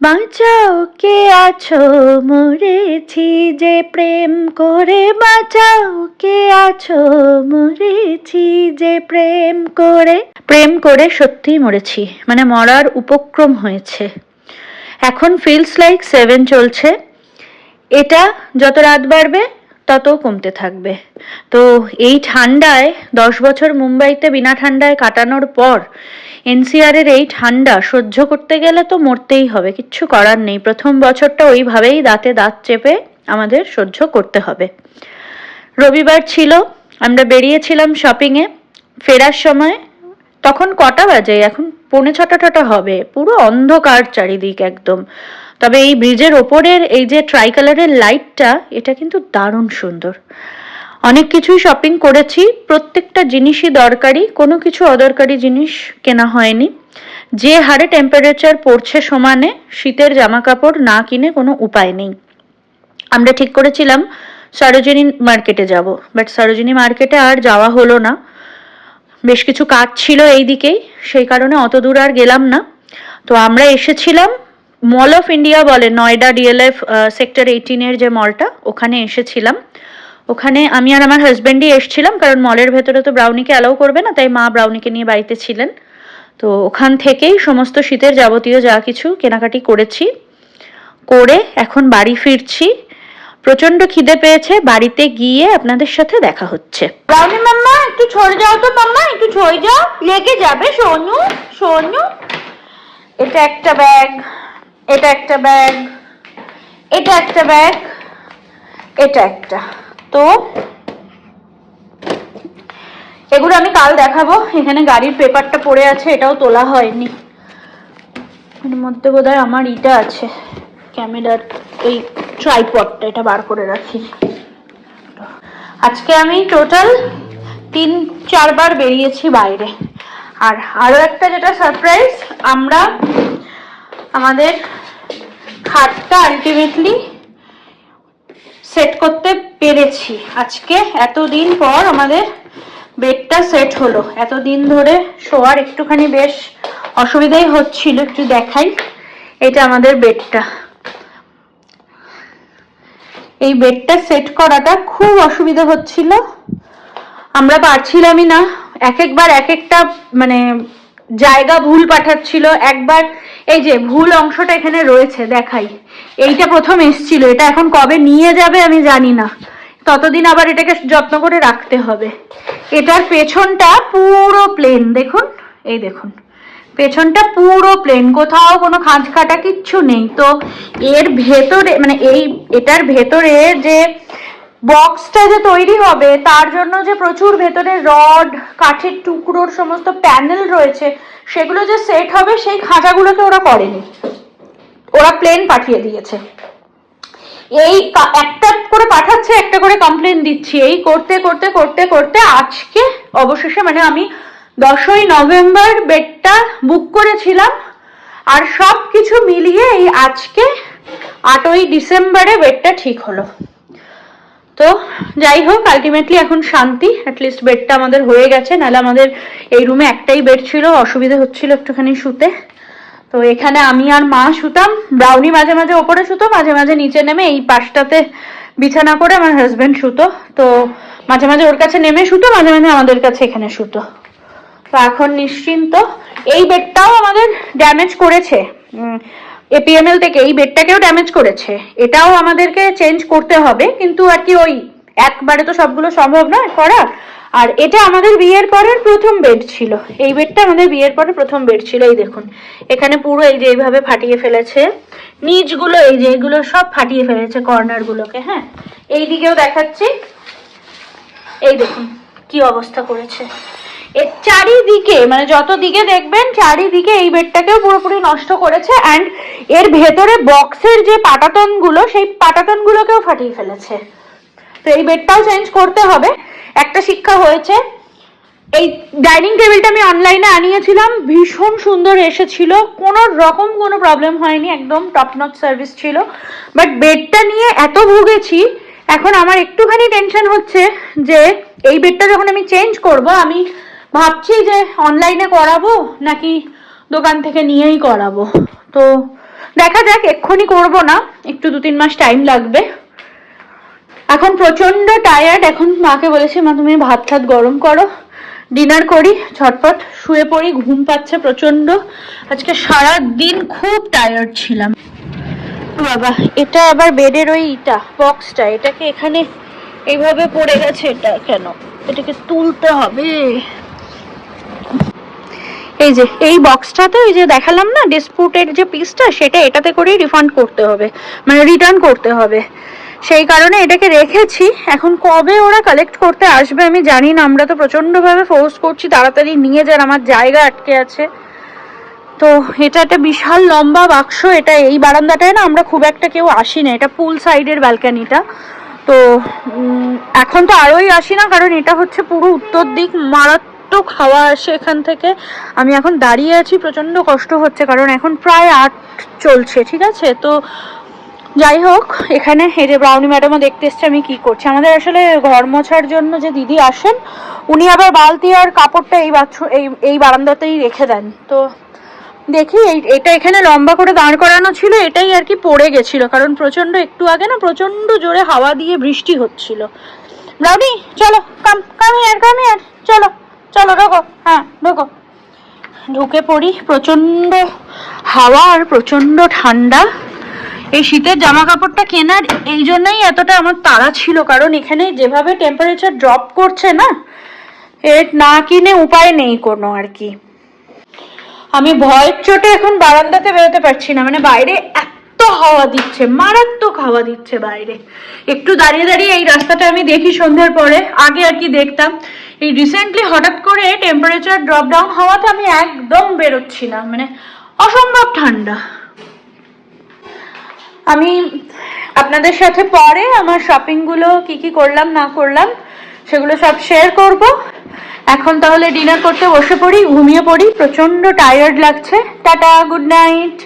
বাঁচাও কে আছো? মরেছি যে প্রেম করে। বাঁচাও কে আছো? মরেছি যে প্রেম করে। প্রেম করে সত্যিই মরেছি। মানে মরার উপক্রম হয়েছে। এখন ফিলস লাইক সেভেন চলছে। এটা যত রাত বাড়বে তত কমতে থাকবে। তো এই ঠান্ডায় দশ বছর মুম্বাইতে বিনা ঠান্ডায় কাটানোর পর এনসিআর এর এই ঠান্ডা সহ্য করতে গেলে তো মরতেই হবে, কিচ্ছু করার নেই। প্রথম বছরটা ওইভাবেই দাঁতে দাঁত চেপে আমাদের সহ্য করতে হবে। রবিবার ছিল, আমরা বেরিয়েছিলাম শপিংয়ে। ফেরার সময় তখন কটা বাজে? এখন পৌনে ছটা টটা হবে। পুরো অন্ধকার চারিদিক একদম। তবে এই ব্রিজের ওপরের এই যে ট্রাই কালারের লাইটটা এটা কিন্তু দারুণ সুন্দর। অনেক কিছুই শপিং করেছি, প্রত্যেকটা জিনিসই দরকারি, কোনো কিছু অদরকারি জিনিস কেনা হয়নি। যে হারে টেম্পারেচার পড়ছে সমানে, শীতের জামা কাপড় না কিনে কোনো উপায় নেই। আমরা ঠিক করেছিলাম, সরোজিনী মার্কেটে যাব। বাট সরোজিনী মার্কেটে আর যাওয়া হলো না। বেশ কিছু কাজ ছিল এই দিকেই সেই কারণে অত দূর আর গেলাম না। তো আমরা এসেছিলাম মল অফ ইন্ডিয়া বলে, নয়ডা ডিএলএফ সেক্টর এইটিনের যে মলটা ওখানে এসেছিলাম। ওখানে আমি আর আমার হাজব্যান্ডই এসেছিলাম, কারণ মলের ভেতরে তো ব্রাউনিকে অ্যালাউ করবে না, তাই মা ব্রাউনিকে নিয়ে বাড়িতে ছিলেন। তো ওখান থেকেই সমস্ত শীতের যাবতীয় যা কিছু কেনাকাটি করেছি। করে এখন বাড়ি ফিরছি। প্রচণ্ড খিদে পেয়েছে, বাড়িতে গিয়ে আপনাদের সাথে দেখা হচ্ছে। ব্রাউনি মাম্মা, একটু ছড়ে যাও তো মাম্মা, একটু ছড়ে যাও। লেগে যাবে, সোনু সোনু। এটা একটা ব্যাগ এটা একটা ব্যাগ, এটা একটা ব্যাগ, এটা একটা। তো, এগুলো আমি কাল দেখাবো। এখানে গাড়ির পেপারটা পড়ে আছে, এটাও তোলা হয়নি। এর মধ্যে বোধহয় আমার ইটা আছে, ক্যামেরার এই ট্রাইপডটা, এটা বার করে রাখি আজকে আমি টোটাল তিন, চারবার বেরিয়েছি বাইরে। আর আরও একটা যেটা সারপ্রাইজ, আমরা আমাদের খাটটা আলটিমেটলি সেট করতে পেরেছি। আজকে এতদিন পর আমাদের বেডটা সেট হলো। এতদিন ধরে শোয়ার একটুখানি বেশ অসুবিধাই হচ্ছিল, একটু দেখাই। এটা আমাদের বেডটা এই বেডটা সেট করাটা খুব অসুবিধা হচ্ছিল। আমরা পারছিলামই না। এক একবার এক একটা মানে জায়গা ভুল পাঠাচ্ছিল। একবার এই যে, ভুল অংশটা এখানে রয়েছে, দেখাই। এইটা প্রথম এসছিল, এটা এখন কবে নিয়ে যাবে আমি জানি না। ততদিন আবার এটাকে যত্ন করে রাখতে হবে। এটার পেছনটা পুরো প্লেন দেখুন, এই দেখুন। পেছনটা পুরো প্লেন কোথাও কোনো খাঁজ কাটা কিচ্ছু নেই। তো এর ভেতরে মানে এই, এটার ভেতরে যে বক্সটা যে তৈরি হবে, তার জন্য যে প্রচুর ভেতরে রড, কাঠের টুকরোর সমস্ত প্যানেল রয়েছে, সেগুলো যে সেট হবে, সেই খাঁচাগুলোকে ওরা করেনি। ওরা প্লেন পাঠিয়ে দিয়েছে। এই একটা করে পাঠাচ্ছে, একটা করে কমপ্লেন দিচ্ছি। এই করতে করতে করতে করতে আজকে অবশেষে মানে আমি দশই নভেম্বর বেডটা বুক করেছিলাম, আর সব কিছু মিলিয়ে এই আজকে আটই ডিসেম্বরে বেডটা ঠিক হলো। তো যাই হোক আলটিমেটলি এখন শান্তি অ্যাটলিস্ট বেডটা আমাদের হয়ে গেছে, নাহলে আমাদের এই রুমে একটাই বেড ছিল, অসুবিধা হচ্ছিল একটুখানি শুতে। তো এখানে আমি আর মা শুতাম, ব্রাউনি মাঝে মাঝে ওপরে শুতো, মাঝে মাঝে নিচে নেমে এই পাশটাতে বিছানা করে আমার হাজবেন্ড শুতো। তো মাঝে মাঝে ওর কাছে নেমে শুতো, মাঝে মাঝে আমাদের কাছে এখানে শুতো। তো এখন নিশ্চিন্ত, এই বেডটাও আমাদের ড্যামেজ করেছে। এপিএমএল থেকে এই বেডটাকেও ড্যামেজ করেছে। এটাও আমাদেরকে চেঞ্জ করতে হবে, কিন্তু আর কি ওই একবারে তো সবগুলো সম্ভব নয় করা। আর এটা আমাদের বিয়ের পরের প্রথম বেড ছিল। এই বেডটা আমাদের বিয়ের পরে প্রথম বেড ছিল, এই দেখুন। এখানে পুরো এই যে এইভাবে ফাটিয়ে ফেলেছে। নিচগুলো, এই যে এগুলো সব ফাটিয়ে ফেলেছে কর্নার গুলোকে হ্যাঁ? এই দিকেও দেখাচ্ছি। এই দেখুন, কি অবস্থা করেছে। এর চারিদিকে মানে যত দিকে দেখবেন, চারিদিকে এই বেডটাকেও পুরোপুরি নষ্ট করেছে অ্যান্ড এর ভেতরে বক্সের যে পাটাতনগুলো সেই পাটাতন গুলোকেও ফাটিয়ে ফেলেছে। তো এই বেডটাও চেঞ্জ করতে হবে। একটা শিক্ষা হয়েছে, এই ডাইনিং টেবিলটা আমি অনলাইনে আনিয়েছিলাম, ভীষণ সুন্দর এসেছিল, কোনো রকম কোনো প্রবলেম হয়নি, একদম টপ নচ সার্ভিস ছিল। বাট বেডটা নিয়ে এত ভুগেছি, এখন আমার একটুখানি টেনশন হচ্ছে যে এই বেডটা যখন আমি চেঞ্জ করব, আমি ভাবছি যে অনলাইনে করাবো নাকি দোকান থেকে নিয়েই করাবো। তো দেখা যাক, এক্ষুনি করব না, একটু দু তিন মাস টাইম লাগবে। এখন প্রচণ্ড টায়ার্ড এখন মাকে বলেছি, মা, তুমি ভাত টাত গরম করো ডিনার করি, ঝটপট শুয়ে পড়ি, ঘুম পাচ্ছে প্রচণ্ড আজকে সারা দিন খুব টায়ার্ড ছিলাম। বাবা, এটা আবার বেডের ওই ইটা বক্সটা এটাকে এখানে এইভাবে পড়ে গেছে এটা কেন? এটাকে তুলতে হবে। এই যে, এই বক্সটাতে ওই যে দেখালাম না ডিসপুটের যে পিসটা সেটা এটাতে করেই রিফান্ড করতে হবে মানে রিটার্ন করতে হবে। সেই কারণে এটাকে রেখেছি। এখন কবে ওরা কালেক্ট করতে আসবে আমি জানি না। আমরা তো প্রচন্ডভাবে ফোর্স করছি, তাড়াতাড়ি নিয়ে যান, আমার জায়গা আটকে আছে। তো এটা একটা বিশাল লম্বা বাক্স, এটা এই বারান্দাটায় না আমরা খুব একটা কেউ আসি না। এটা পুল সাইডের ব্যালকানিটা তো এখন তো আরোই আসি না, কারণ এটা হচ্ছে পুরো উত্তর দিক। মারাত্মক হাওয়া আসে এখান থেকে। আমি এখন দাঁড়িয়ে আছি প্রচণ্ড কষ্ট হচ্ছে, কারণ এখন প্রায় আট চলছে, ঠিক আছে? তো যাই হোক, এখানে এই যে ব্রাউনি ম্যাডামও দেখতে এসছে, আমি কি করছি? আমাদের আসলে ঘর মোছার জন্য যে দিদি আসেন, উনি আবার বালতি আর কাপড়টা এই বাথরুম এই এই বারান্দাতেই রেখে দেন। তো দেখি এটা এখানে লম্বা করে দাঁড় করানো ছিল, এটাই আর কি পড়ে গেছিল, কারণ প্রচণ্ড একটু আগে না প্রচণ্ড জোরে হাওয়া দিয়ে বৃষ্টি হচ্ছিল। ব্রাউনি, চলো, কাম কাম ইয়ার কাম ইয়ার চলো। চলো, ঢোকো। হ্যাঁ ঢোকো। ঢুকে পড়ি প্রচণ্ড হাওয়া আর প্রচণ্ড ঠান্ডা। এই শীতের জামা কাপড়টা কেনার এই জন্যই এতটা আমার তাড়া ছিল, কারণ এখানে যেভাবে টেম্পারেচার ড্রপ করছে না, এর না কিনে উপায় নেই কোনো আর কি। আমি ভয়ের চোটে এখন বারান্দাতে বেরোতে পারছি না মানে বাইরে এত হাওয়া দিচ্ছে, মারাত্মক হাওয়া দিচ্ছে বাইরে। একটু দাঁড়িয়ে দাঁড়িয়ে এই রাস্তাটা আমি দেখি সন্ধ্যের পরে। আগে আর কি দেখতাম। এই রিসেন্টলি হঠাৎ করে টেম্পারেচার ড্রপ ডাউন হওয়াতে আমি একদম বেরোচ্ছি না মানে অসম্ভব ঠান্ডা। আমি আপনাদের সাথে পরে আমার শপিংগুলো কি কি করলাম, না করলাম, সেগুলো সব শেয়ার করব। এখন তাহলে ডিনার করতে বসে পড়ি, ঘুমিয়ে পড়ি প্রচণ্ড টায়ার্ড লাগছে। Tata good night